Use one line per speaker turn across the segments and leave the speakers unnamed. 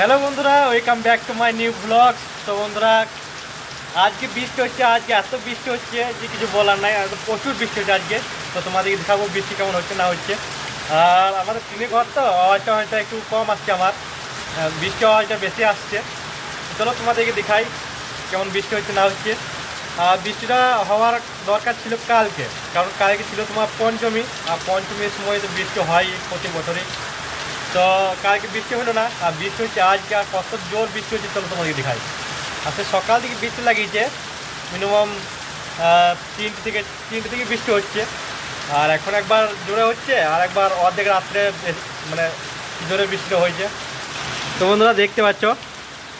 Hello বন্ধুরা welcome back to my new blog তো বন্ধুরা, আজকে বৃষ্টি হচ্ছে, আজকে এত বৃষ্টি হচ্ছে যে কিছু বলার নাই একদম প্রচুর বৃষ্টি হচ্ছে আজকে। তো তোমাদেরকে দেখাবো বৃষ্টি কেমন হচ্ছে, না হচ্ছে। আর আমাদের টিনে ঘর তো আওয়াজটা হয়তো একটু কম আসছে আমার। বৃষ্টি আওয়াজটা বেশি আসছে। চলো তোমাদেরকে দেখাই কেমন বৃষ্টি হচ্ছে, না হচ্ছে। আর বৃষ্টিটা হওয়ার দরকার ছিল কালকে। কারণ কালকে ছিল তোমার পঞ্চমী, আর পঞ্চমীর সময় তো বৃষ্টি হয় প্রতি বছরই। তো কালকে বৃষ্টি হলো না, আর বৃষ্টি হচ্ছে আজকে আর কত জোর বৃষ্টি হচ্ছে চলো তোমাকে দেখাই। আজকে সকাল থেকে বৃষ্টি লাগিয়েছে মিনিমাম তিনটে থেকে তিনটে থেকে বৃষ্টি হচ্ছে। আর এখন একবার জোরে হচ্ছে, আর একবার অর্ধেক রাত্রে মানে জোরে বৃষ্টি হয়েছে। তো বন্ধুরা দেখতে পাচ্ছ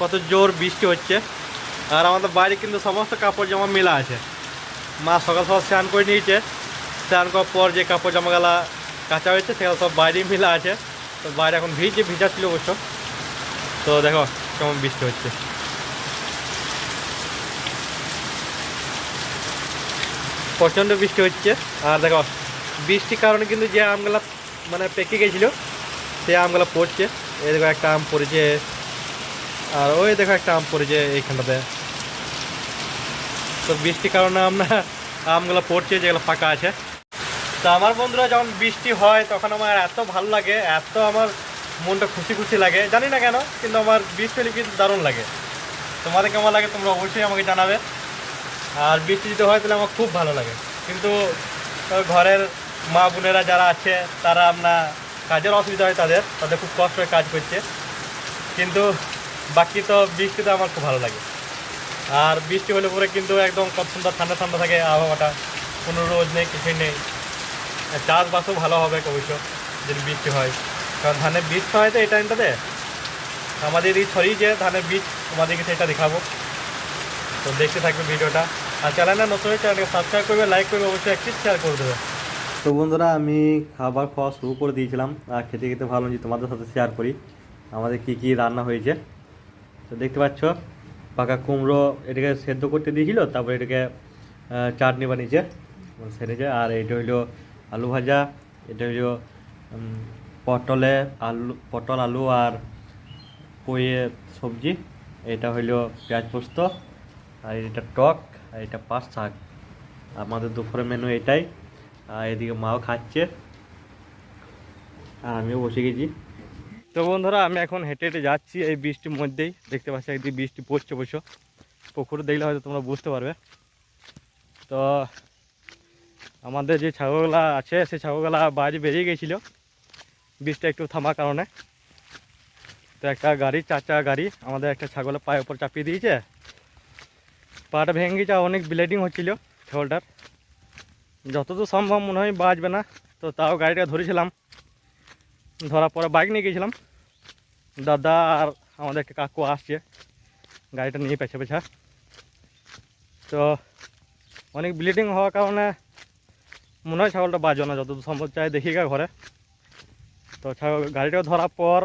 কত জোর বৃষ্টি হচ্ছে। আর আমাদের বাইরে কিন্তু সমস্ত কাপড় জামা মেলা আছে। মা সকাল সকাল স্নান করে নিয়েছে, স্নান করার পর যে কাপড় জামাগুলা কাঁচা হয়েছে, সেগুলো সব বাইরেই মেলা আছে। তো বাইরে এখন ভিজে ভিজা ছিল অবশ্য। তো দেখো কেমন বৃষ্টি হচ্ছে। প্রচণ্ড বৃষ্টি হচ্ছে। আর দেখো, বৃষ্টির কারণে কিন্তু যে আমগুলা মানে পেকে গেছিল সেই আমগুলো পড়ছে। এই দেখো একটা আম পড়েছে। আর ওই দেখো একটা আম পড়েছে এইখানটাতে। তো বৃষ্টির কারণে আমরা আমগুলো পড়ছে, যেগুলো ফাঁকা আছে। তো আমার বন্ধুরা, যখন বৃষ্টি হয়, তখন আমার এত ভালো লাগে, এত আমার মনটা খুশি খুশি লাগে। জানি না কেন, কিন্তু আমার বৃষ্টি হলে কিন্তু দারুণ লাগে। তোমাদের কেমন লাগে, তোমরা অবশ্যই আমাকে জানাবে। আর বৃষ্টি যদি হয়, তাহলে আমার খুব ভালো লাগে। কিন্তু ঘরের মা বোনেরা যারা আছে, তারা আমরা কাজের অসুবিধা হয় তাদের তাদের খুব কষ্ট হয়ে কাজ করছে কিন্তু বাকি তো বৃষ্টি তো আমার খুব ভালো লাগে। আর বৃষ্টি হলে পরে কিন্তু একদম কত সুন্দর ঠান্ডা ঠান্ডা থাকে, আবহাওয়াটা। কোনো রোদ নেই, কিছুই নেই। চাষবাসও ভালো হবে অবশ্য, যদি বৃষ্টি হয়। কারণ ধানের বীজ হয় তো এই টাইমটাতে। আমাদের এই ছড়িয়ে যে ধানের বীজ, তোমাদেরকে সেটা দেখাবো। তো দেখতে থাকবে ভিডিওটা। আর চ্যানেলটা নতুন হয়ে চ্যানেলকে সাবস্ক্রাইব করবে লাইক করবে, অবশ্যই একটি শেয়ার করে দেবে। তো বন্ধুরা, আমি খাবার খাওয়া শুরু করে দিয়েছিলাম। আর খেতে খেতে ভালো যে তোমাদের সাথে শেয়ার করি। আমাদের কি কি রান্না হয়েছে। তো দেখতে পাচ্ছ, পাকা কুমড়ো এটাকে সেদ্ধ করতে দিয়েছিল, তারপর এটাকে চাটনি বানিয়েছে, সেরেছে। আর এটা হইল আলু ভাজা, এটা হইল পটলে আলু, পটল, আলু আর পয়ে সবজি। এটা হইল পেঁয়াজ পোস্ত আর এটা টক আর এটা পাঁচ শাক। আমাদের দুপুরের মেনু এটাই। আর এদিকে মাও খাচ্ছে। আর আমিও বসে গেছি। তো বন্ধুরা, আমি এখন হেঁটে হেঁটে যাচ্ছি এই বৃষ্টির মধ্যেই। দেখতে পাচ্ছি একদিকে বৃষ্টি পড়ছে অবশ্য। পুকুরে দেখলে হয়তো তোমরা বুঝতে পারবে। তো আমাদের যে ছাগলগুলা আছে, সেই ছাগলগুলা বাইরে বেরিয়ে গেছিল। বৃষ্টি একটু থামার কারণে। তো একটা গাড়ি চার চাকা গাড়ি আমাদের একটা ছাগলের পায়ের উপর চাপিয়ে দিয়েছে। পাটা ভেঙে গেছে অনেক ব্লিডিং হচ্ছিল ছাগলটার। যতদূর সম্ভব মনে হয় বাঁচবে না, তো তাও গাড়িটা ধরেছিলাম। ধরার পরে বাইক নিয়ে গেছিলাম। দাদা আর আমাদের একটা কাকু আসছে, গাড়িটা নিয়ে পেছা পেছা তো অনেক ব্লিডিং হওয়ার কারণে মনে হয় ছাগলটা বাঁচবে না, যতদূর সম্ভব চাই দেখি গা ঘরে। তো ছাগল গাড়িটা ধরার পর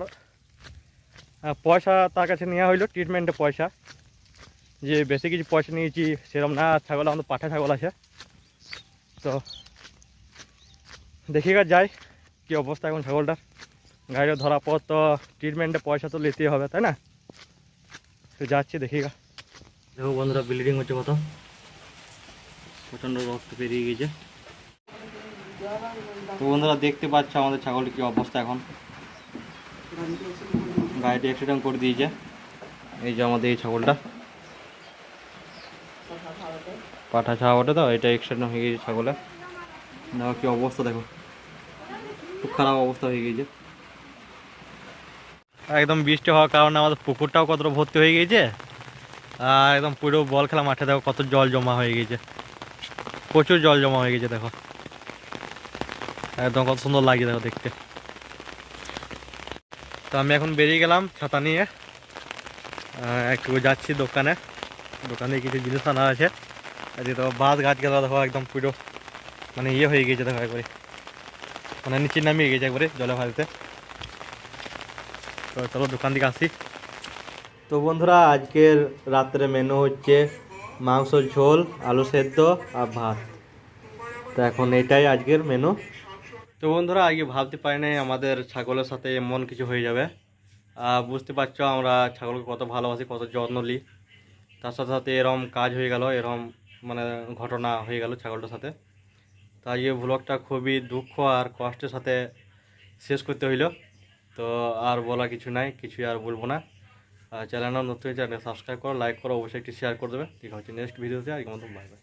পয়সা তার কাছে নেওয়া হইল ট্রিটমেন্টের পয়সা। যে বেশি কিছু পয়সা নিয়েছি, সেরকম না, ছাগল আমাদের পাঠা ছাগল আছে। তো দেখি গা যাই, কী অবস্থা এখন ছাগলটার। গাড়িটা ধরার পর তো ট্রিটমেন্টে পয়সা তো নিতেই হবে, তাই না? তো যাচ্ছি দেখি গা। দেখো বন্ধুরা ব্লিডিং হচ্ছে কত। প্রচণ্ড রক্ত বেরিয়ে গেছে তো বন্ধুরা দেখতে পাচ্ছ আমাদের ছাগলের কি অবস্থা এখন? গাড়িটি অ্যাক্সিডেন্ট করে দিয়েছে। এই যে আমাদের এই ছাগলটা। পাঠা ওটা তো? এটা অ্যাক্সিডেন্ট হয়ে গিয়েছে ছাগলে। দেখো কি অবস্থা, দেখো। খুব খারাপ অবস্থা হয়ে গিয়েছে। একদম বৃষ্টি হওয়ার কারণে আমাদের পুকুরটাও কতটা ভর্তি হয়ে গিয়েছে। আর একদম পুরো বল খেলা মাঠে দেখো কত জল জমা হয়ে গিয়েছে। প্রচুর জল জমা হয়ে গেছে দেখো। একদম কত সুন্দর লাগে দেখো দেখতে। তো আমি এখন বেরিয়ে গেলাম ছাতা নিয়ে। একটু যাচ্ছি দোকানে। দোকানে কিছু জিনিস আনা আছে। এদিকে তো গাছ গেলা, দেখো একদম পুরো। মানে ইয়ে হয়ে গেছে, দেখো একবারে। মানে নিচে নামিয়ে গেছে একবারে জলে ভাজতে তো চলো দোকান থেকে আসি। তো বন্ধুরা, আজকের রাত্রে মেনু হচ্ছে মাংস ঝোল, আলু সেদ্ধ আর ভাত। তো এখন এটাই আজকের মেনু তো বন্ধুরা, আগে ভাবতে পারি নাই আমাদের ছাগলের সাথে এমন কিছু হয়ে যাবে। বুঝতে পারছ, আমরা ছাগলকে কত ভালোবাসি, কত যত্ন নিই। তার সাথে সাথে এরম কাজ হয়ে গেল, এরম মানে ঘটনা হয়ে গেল ছাগলটার সাথে। তাই এই ব্লগটা খুবই দুঃখ আর কষ্টের সাথে শেষ করতে হইল। তো আর বলা কিছু নাই, কিছুই আর বলব না। চ্যানেলটা নতুন চ্যানেল সাবস্ক্রাইব করো লাইক করো, অবশ্যই একটি শেয়ার করে দেবে। ঠিক আছে নেক্সট ভিডিওতে আর মতো বাই বাই